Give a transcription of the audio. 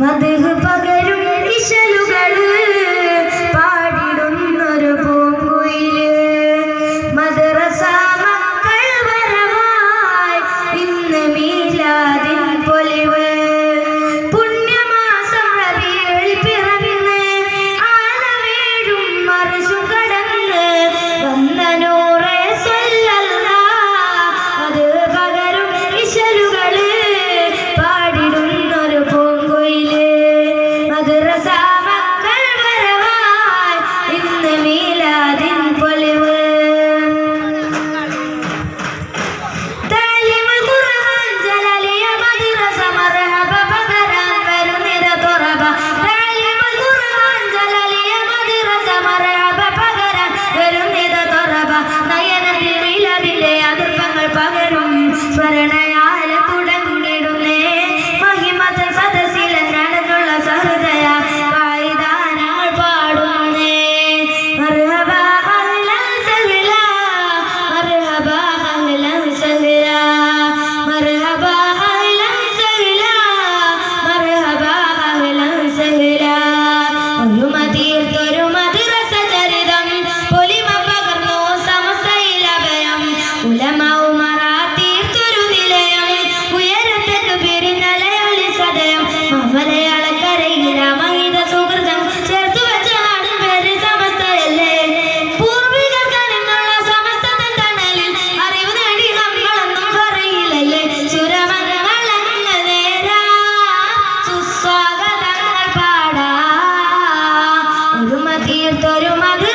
മധു പകരും ഇശലുകൾ さい。por uma